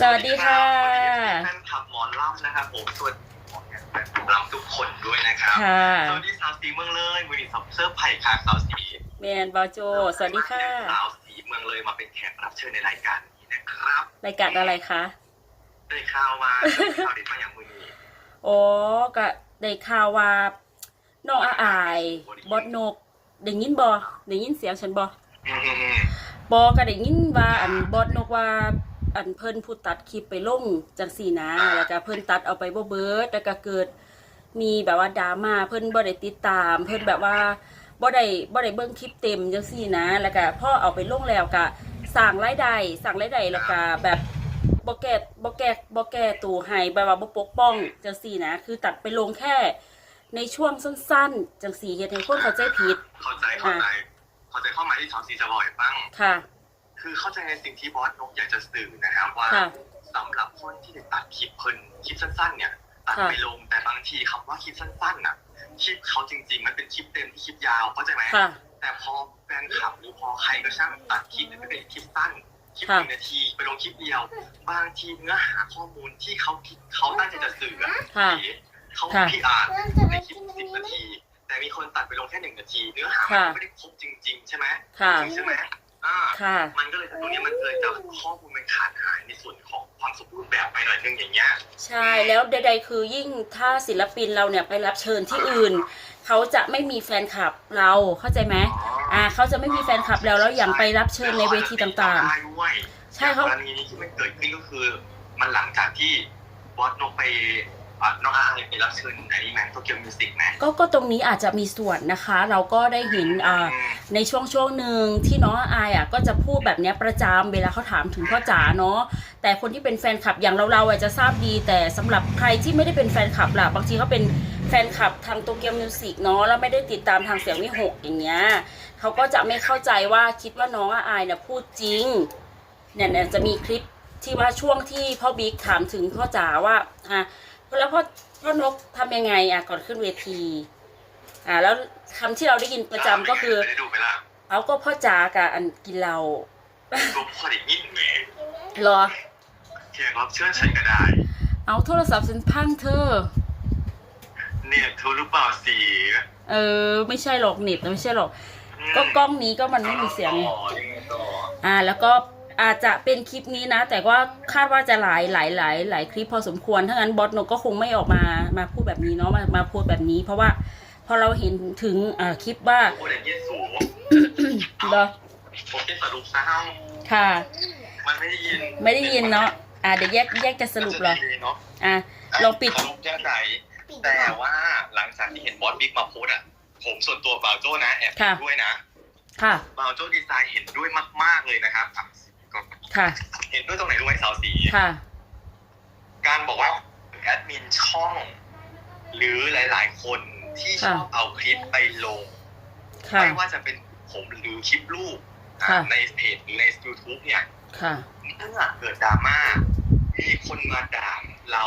สวัสดีค่ะสวัสดีแฟนคลับหมอลำนะครับผมส่วนหมอแฟนคลับหมอลำทุกคนด้วยนะครับค่ะสวัสดีสาวสีเมืองเลยมือดีสับเสื้อร์ไผ่ค่ะสาวสีแมนบอโจ สวัสดีค่ะสาวสีเมืองเลยมาเป็นแขกรับเชิญในรายการนี้นะครับรายการอะไรคะได้ข่าวมาได้ข่าวเด็ดมาอย่างมือนี้โอ้ก็ได้ข่าวว่าน้องอาอายบอสนกได้ยินบอได้ยินเสียงฉันบออืมอืมอืมบอก็ได้ยินว่าอันบอสนกว่า อันเพิ่นผู้ตัดคลิปไปลงจังสี่นะแล้วก็เพิ่นตัดเอาไปบ่เบิดแล้วก็เกิดมีแบบว่าดราม่าเพิ่นบ่ได้ติดตาม เพิ่นแบบว่าบ่ได้บ่ได้เบิ่งคลิปเต็มจังซี่นะ แล้วก็พอเอาไปลงแล้วก็สร้างรายได้สร้างรายได้แล้วก็แบบบ่แก้บ่แก้บ่แก้ตัวให้แบบว่าบ่ปกป้องจังซี่นะ คือตัดไปลงแค่ในช่วงสั้นๆ จังซี่เฮ็ดให้คนเข้าใจผิด เข้าใจเข้าใจเข้าใจเข้ามาที่สาวสีจะบอกให้ฟังค่ะ คือเข้าใจในสิ่งที่บอสนกอยากจะสื่อนะครับว่าค่ะสำหรับคนที่ได้ตัดคลิปเพิ่นคลิปสั้นๆ เนี่ยตัดค่ะไปลงแต่บางทีคำว่าคลิปสั้นๆน่ะคลิปเขาจริง ๆ มันเป็นคลิปเต็มที่คลิปยาวเข้าใจไหมค่ะแต่พอแฟนคลับหรือพอใครก็ช่างตัดคลิปให้เป็นคลิปสั้นคลิปหค่ะนึ่งนาทีไปลงคลิปเดียว บางทีเนื้อหาข้อมูลที่เขาคิดเขาตั้งใจจะสื่ออะค่ะเขาค่ะพี่อ่านในคลิปสิบนาที แต่มีคนตัดไปลงแค่หนึ่งนาที เนื้อหามันค่ะไม่ได้ครบจริง ๆ ใช่ไหมค่ะใช่ไหม อ่าค่ะ มันก็เลยตรงนี้มันเลยจะข้อมูลมันขาดหายในส่วนของความสมบูรณ์แบบไปหน่อยนึงอย่างเงี้ย ใช่แล้วใดๆคือยิ่งถ้าศิลปินเราเนี่ยไปรับเชิญที่อื่น เขาจะไม่มีแฟนคลับเราเข้าใจไหมอ่าเขาจะไม่มีแฟนคลับเราแล้วอย่างไปรับเชิญในเวทีต่างๆใช่เขา กรณีนี้ที่มันเกิดขึ้นก็คือ มันหลังจากที่บอสนกไปอะ น้องอาร์ไปรับเชิญไอ้นี่แมนโตเกียวมิวสิกไหมๆก็ก็ตรงนี้อาจจะมีส่วนนะคะ เราก็ได้เห็นอ่าอืมในช่วงช่วงหนึ่งที่น้องอายอะก็จะพูดแบบเนี้ยประจำเวลาเขาถามถึงพ่อจ๋าเนาะแต่คนที่เป็นแฟนคลับอย่างเราเราๆอะจะทราบดี แต่สำหรับใครที่ไม่ได้เป็นแฟนคลับล่ะบางทีเขาเป็นแฟนคลับทางโตเกียวมิวสิกเนาะแล้วไม่ได้ติดตามทางเสียงวิหกอย่างเงี้ยเขาก็จะไม่เข้าใจว่าคิดว่าน้องอายเนี่ยพูดจริงเนี่ยเนี่ยจะมีคลิปที่ว่าช่วงที่พ่อบิ๊กถามถึงพ่อจ๋าว่าอะ แล้วพ่อพ่อนกทำยังไงอะก่อนขึ้นเวที อ่า แล้วคำที่เราได้ยินประจำก็คือ ได้ดูไปละเอาก็พ่อจ๋ากับอันกินเหล้าดูพอได้ยินแหมเหรอ แขกรับเชิญฉันก็ได้ เอาโทรศัพท์ฉันพังเธอ เนี่ยเธอรู้เปล่าสีเออ ไม่ใช่หรอกเน็ตนะไม่ใช่หรอก ก็กล้องนี้ก็มันไม่มีเสียง ต่อยังไงต่ออ่า แล้วก็ อาจจะเป็นคลิปนี้นะ แต่ว่าคาดว่าจะหลายหลายหลายหลายคลิปพอสมควรถ้างั้นบอสโนก็คงไม่ออกมามาพูดแบบนี้เนาะมามาพูดแบบนี้ เพราะว่าพอเราเห็นถึงอ่าคลิปว่าโอ้ยอย่างเงี้ยสูงเหรอผมจะสรุปซะให้ค่ะ มันไม่ได้ยินไม่ได้ยินเนาะอ่าเดี๋ยวแยกแยกจะสรุปเหรอมันจะดีเนาะอ่าลองปิดสรุปแค่ไหนแต่ว่าหลังจากที่เห็นบอสบิ๊กมาโพสต์อะ ผมส่วนตัวบาวโจ้นะแอบเห็นค่ะด้วยนะ ค่ะบาวโจ้ดีไซน์เห็นด้วยมาก ๆเลยนะครับอะก็ ค่ะ เห็นด้วยตรงไหนรู้ไหมสาวสีค่ะ การบอกว่าแอดมินช่อง หรือหลาย ๆ คนที่ชค่ะอบเอาคลิปไปลงค่ะไม่ว่าจะเป็นผมหรือคลิปลูกอะค่ะในเพจหรือใน YouTube เนี่ยค่ะเมื่อเกิดดราม่า มีคนมาด่าเรา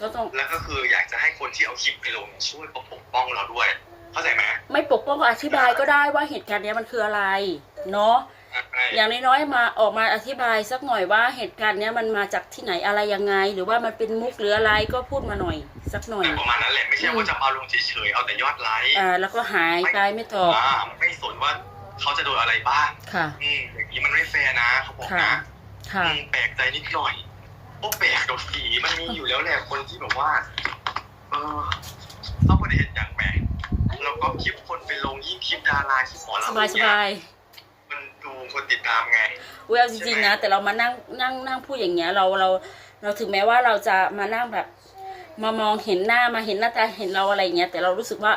ก็ต้องแล้วก็คืออยากจะให้คนที่เอาคลิปไปลงช่วยปกป้องเราด้วย เข้าใจไหมไม่ปกป้องก็อธิบายก็ได้ว่าเหตุการณ์เนี้ยมันคืออะไร เนาะใช่ อย่างน้อยๆมาออกมาอธิบายสักหน่อยว่าเหตุการณ์เนี้ยมันมาจากที่ไหนอะไรยังไง หรือว่ามันเป็นมุกหรืออะไรก็พูดมาหน่อย สักหน่อยแต่ประมาณนั้นแหละไม่ใช่ว่าจะมาลงเฉยๆเอาแต่ยอดไลค์อ่าแล้วก็หายไปไม่ตอบอ่าไม่สนว่าเขาจะโดนอะไรบ้างค่ะอืมอย่างนี้มันไม่แฟร์นะเขาบอกค่ะนะค่ะอืมแปลกใจนิดหน่อยพวกแปลกโดดสีมันมีอยู่แล้วแหละคนที่แบบว่า เออเขาประเด็นอย่างแหมแล้วก็คลิปคนไปลงยิ่งคลิปดาราคลิปหมอลำสบายสบาย มันดูคนติดตามไงเวยเอาจริงๆนะแต่เรามานั่งนั่งนั่งพูดอย่างเงี้ยเราเราเราถึงแม้ว่าเราจะมานั่งแบบ มามองเห็นหน้ามาเห็นหน้าตาเห็นเราอะไรอย่างเงี้ยแต่เรารู้สึกว่า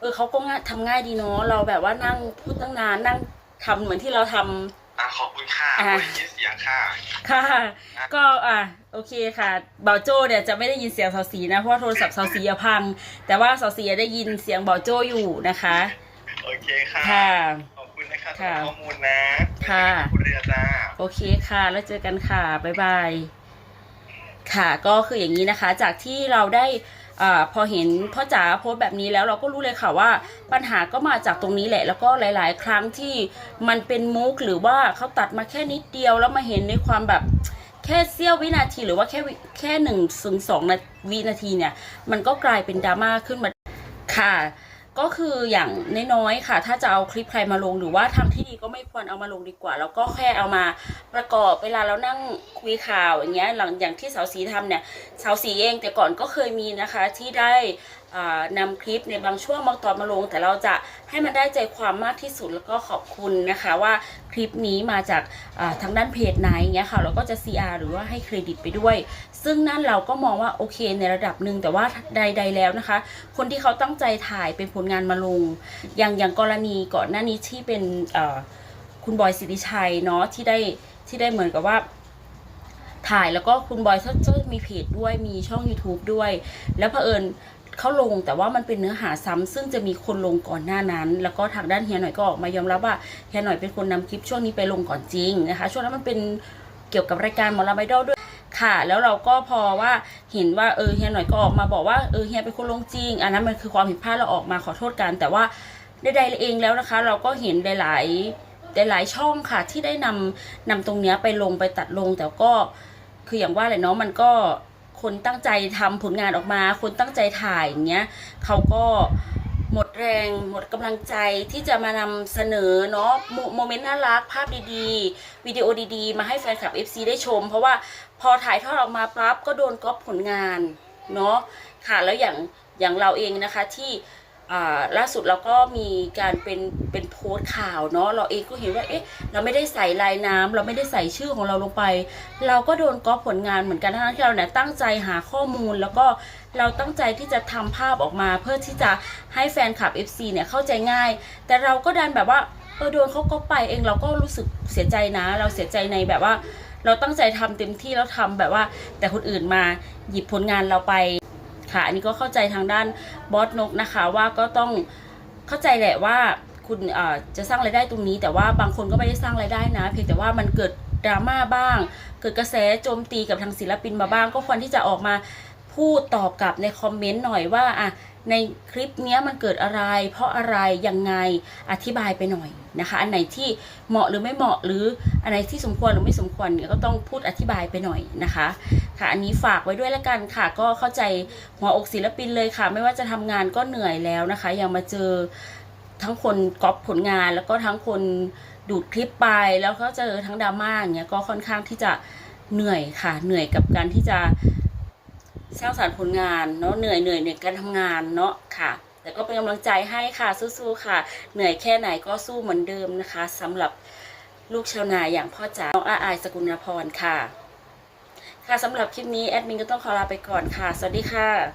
เออเขาก็ง่ายทำง่ายดีเนาะเราแบบว่านั่งพูดตั้งนานนั่งทำเหมือนที่เราทำ อะขอบคุณค่ะอะ ไม่ได้ยินเสียงค่ะ ค่ะ ก็อะโอเคค่ะเบาโจ้เนี่ยจะไม่ได้ยินเสียงสาวสีนะเพราะว่าโทรศัพท์สาวสีอะพัง แต่ว่าสาวสีอะได้ยินเสียงเบาโจ้อยู่นะคะ โอเคค่ะ ค่ะขอบคุณ นะคะสำหค่ะรับข้อมูลนะค่ะคุณเรียจ้า โอเคค่ะ แล้วเจอกันค่ะ บ๊ายบาย ค่ะก็คืออย่างนี้นะคะ จากที่เราได้อาพอเห็นพ่อจ๋าโพสต์แบบนี้แล้วเราก็รู้เลยค่ะว่าปัญหาก็มาจากตรงนี้แหละ แล้วก็หลาย ๆ ครั้งที่มันเป็นมุกหรือว่าเขาตัดมาแค่นิดเดียวแล้วมาเห็นในความแบบแค่เสี้ยววินาทีหรือว่าแค่วิแค่หนึ่งถึงสองนาวินาทีเนี่ย มันก็กลายเป็นดราม่าขึ้นมา ค่ะ ก็คืออย่างน้อยๆค่ะ ถ้าจะเอาคลิปใครมาลงหรือว่าทางที่ดีก็ไม่ควรเอามาลงดีกว่า แล้วก็แค่เอามาประกอบเวลาเรานั่งคุยข่าวอย่างเงี้ยหลังอย่างที่สาวสีทำเนี่ยสาวสีเองแต่ก่อนก็เคยมีนะคะที่ได้อ่านำคลิปในบางช่วงบางตอนมาลง แต่เราจะให้มันได้ใจความมากที่สุดแล้วก็ขอบคุณนะคะว่าคลิปนี้มาจากทางด้านเพจไหนเงี้ยค่ะเราก็จะ CR หรือว่าให้เครดิตไปด้วย ซึ่งนั่นเราก็มองว่าโอเคในระดับหนึ่งแต่ว่าใด ๆ แล้วนะคะ คนที่เขาตั้งใจถ่ายเป็นผลงานมาลง อย่างอย่างกรณีก่อนหน้านี้ที่เป็นคุณบอยสิริชัยเนาะที่ได้ที่ได้เหมือนกับว่าถ่ายแล้วก็คุณบอยเขาจะมีเพจด้วยมีช่อง YouTube ด้วย แล้วเผอิญเขาลงแต่ว่ามันเป็นเนื้อหาซ้ำซึ่งจะมีคนลงก่อนหน้านั้น แล้วก็ทางด้านเฮียหน่อยก็ออกมายอมรับว่าเฮียหน่อยเป็นคนนำคลิปช่วงนี้ไปลงก่อนจริงนะคะช่วงนั้นมันเป็นเกี่ยวกับรายการหมอลำไอดอลด้วย ค่ะ แล้วเราก็พอว่าเห็นว่าเออเฮียหน่อยก็ออกมาบอกว่าเออเฮียเป็นคนลงจริง อันนั้นมันคือความผิดพลาดเราออกมาขอโทษกัน แต่ว่าใดๆเองแล้วนะคะ เราก็เห็นหลายๆหลายๆช่องค่ะ ที่ได้นำนำตรงเนี้ยไปลงไปตัดลง แต่ก็คืออย่างว่าแหละเนาะมันก็คนตั้งใจทำผลงานออกมา คนตั้งใจถ่ายอย่างเงี้ยเขาก็หมดแรงหมดกำลังใจที่จะมานำเสนอเนาะโมโมเมนต์น่ารักภาพดีๆ วิดีโอดีๆ มาให้แฟนคลับ FC ได้ชม เพราะว่า พอถ่ายทอดออกมาปั๊บก็โดนก๊อปผลงานเนาะค่ะแล้วอย่างอย่างเราเองนะคะที่ล่าสุดเราก็มีการเป็นเป็นโพสต์ข่าวเนาะเราเองก็เห็นว่าเอ๊ะเราไม่ได้ใส่ลายน้ำเราไม่ได้ใส่ชื่อของเราลงไป เราก็โดนก๊อปผลงานเหมือนกันทั้งที่เราเนี่ยตั้งใจหาข้อมูล แล้วก็เราตั้งใจที่จะทำภาพออกมา เพื่อที่จะให้แฟนคลับ FC เนี่ยเข้าใจง่าย แต่เราก็ดันแบบว่าเออโดนเขาก๊อปไปเองเราก็รู้สึกเสียใจนะ เราเสียใจในแบบว่า เราตั้งใจทำเต็มที่แล้วทำแบบว่า แต่คนอื่นมาหยิบผลงานเราไปค่ะ อันนี้ก็เข้าใจทางด้านบอสนกนะคะว่าก็ต้องเข้าใจแหละว่าคุณเอ่อจะสร้างรายได้ตรงนี้ แต่ว่าบางคนก็ไม่ได้สร้างรายได้นะ เพียงแต่ว่ามันเกิดดราม่าบ้าง เกิดกระแสโจมตีกับทางศิลปินมาบ้าง ก็ควรที่จะออกมา พูดตอบกลับในคอมเมนต์หน่อยว่าอะในคลิปเนี้ยมันเกิดอะไร เพราะอะไร ยังไงอธิบายไปหน่อยนะคะ อันไหนที่เหมาะหรือไม่เหมาะหรืออันไหนที่สมควรหรือไม่สมควรเนี่ยก็ต้องพูดอธิบายไปหน่อยนะคะ ค่ะอันนี้ฝากไว้ด้วยละกันค่ะ ก็เข้าใจหัวอกศิลปินเลยค่ะ ไม่ว่าจะทำงานก็เหนื่อยแล้วนะคะ ยังมาเจอทั้งคนก๊อปผลงาน แล้วก็ทั้งคนดูดคลิปไปแล้วก็เจอทั้งดราม่าอย่างเงี้ยก็ค่อนข้างที่จะเหนื่อยค่ะ เหนื่อยกับการที่จะ สร้างสรรค์ผลงานเนาะเหนื่อยเหนื่อยในการทำงานเนาะค่ะ แต่ก็เป็นกำลังใจให้ค่ะสู้ๆค่ะ เหนื่อยแค่ไหนก็สู้เหมือนเดิมนะคะสำหรับลูกชาวนาอย่างพ่อจ๋าน้องอาอายสกุลพรค่ะ ค่ะสำหรับคลิปนี้แอดมินก็ต้องขอลาไปก่อนค่ะ สวัสดีค่ะ